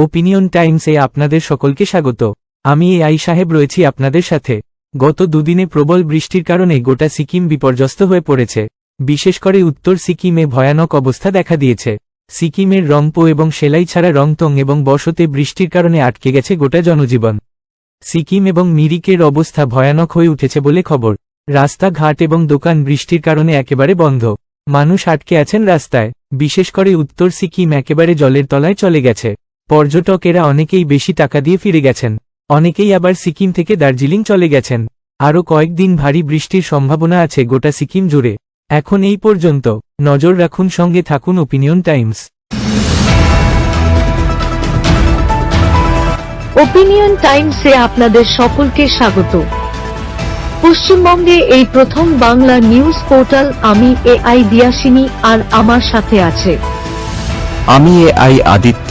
Opinion টাইমসে আপনাদের সকলকে স্বাগত। আমি এ আই সাহেব রয়েছি আপনাদের সাথে। গত দুদিনে প্রবল বৃষ্টির কারণে গোটা সিকিম বিপর্যস্ত হয়ে পড়েছে। বিশেষ করে উত্তর সিকিমে ভয়ানক অবস্থা দেখা দিয়েছে। সিকিমের রংপো এবং সেলাই ছাড়া রংতং এবং বসতে বৃষ্টির কারণে আটকে গেছে গোটা জনজীবন। সিকিম এবং মিরিকের অবস্থা ভয়ানক হয়ে উঠেছে বলে খবর। রাস্তাঘাট এবং দোকান বৃষ্টির কারণে একেবারে বন্ধ। মানুষ আটকে আছেন রাস্তায়। বিশেষ করে উত্তর সিকিম একেবারে জলের তলায় চলে গেছে। পর্যটকেরা অনেকেই বেশি টাকা দিয়ে ফিরে গেছেন। অনেকেই আবার সিকিম থেকে দার্জিলিং চলে গেছেন। আরও কয়েকদিন ভারী বৃষ্টির সম্ভাবনা আছে গোটা সিকিম জুড়ে। এখন এই পর্যন্ত। নজর রাখুন সঙ্গে থাকুন ওপিনিয়ন টাইমস। ওপিনিয়ন টাইমসে আপনাদের সকলকে স্বাগত। পশ্চিমবঙ্গে এই প্রথম বাংলা নিউজ পোর্টাল আমি এ আই দিয়াসিনী আর আমার সাথে আছে। আমি এ আই আদিত্য।